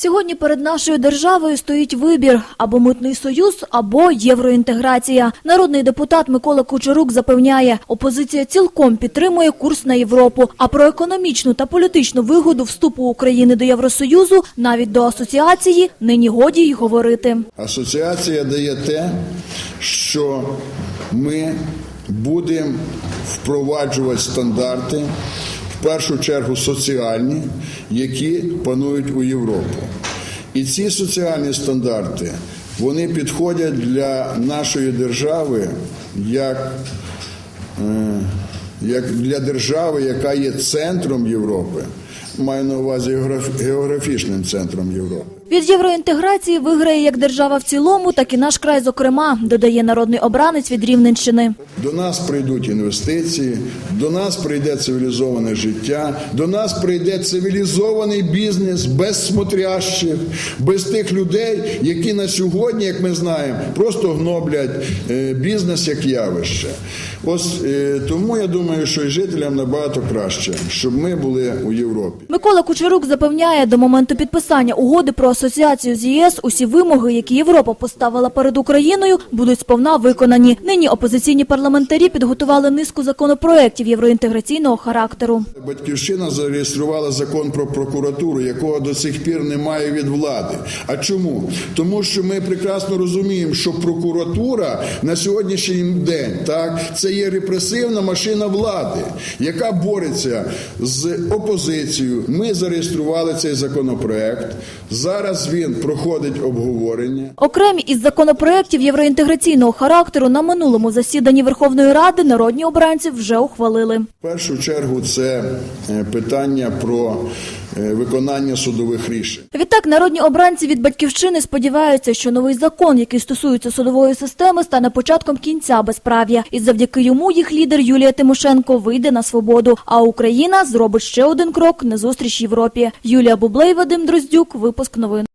Сьогодні перед нашою державою стоїть вибір або митний союз, або євроінтеграція. Народний депутат Микола Кучерук запевняє, опозиція цілком підтримує курс на Європу. А про економічну та політичну вигоду вступу України до Євросоюзу, навіть до асоціації, нині годі й говорити. Асоціація дає те, що ми будемо впроваджувати стандарти, в першу чергу соціальні, які панують у Європі. І ці соціальні стандарти вони підходять для нашої держави як, е, як для держави, яка є центром Європи. Маю на увазі географічним центром Європи. Від євроінтеграції виграє як держава в цілому, так і наш край, зокрема, додає народний обранець від Рівненщини. До нас прийдуть інвестиції, до нас прийде цивілізоване життя, до нас прийде цивілізований бізнес без смотрящих, без тих людей, які на сьогодні, як ми знаємо, просто гноблять е, бізнес як явище. Ось е, тому я думаю, що і жителям набагато краще, щоб ми були у Європі. Микола Кучерук запевняє, до моменту підписання угоди про асоціацію з ЄС усі вимоги, які Європа поставила перед Україною, будуть сповна виконані. Нині опозиційні парламентарі підготували низку законопроєктів євроінтеграційного характеру. Батьківщина зареєструвала закон про прокуратуру, якого до сих пір немає від влади. А чому? Тому що ми прекрасно розуміємо, що прокуратура на сьогоднішній день так це є репресивна машина влади, яка бореться з опозицією. Ми зареєстрували цей законопроект. Зараз він проходить обговорення. Окремі із законопроєктів євроінтеграційного характеру на минулому засіданні Верховної Ради народні обранці вже ухвалили. В першу чергу це е, питання про виконання судових рішень. Відтак, народні обранці від батьківщини сподіваються, що новий закон, який стосується судової системи, стане початком кінця безправ'я, і завдяки йому їх лідер Юлія Тимошенко вийде на свободу. А Україна зробить ще один крок на зустріч Європі. Юлія Бублей, Вадим Дроздюк, випуск новин.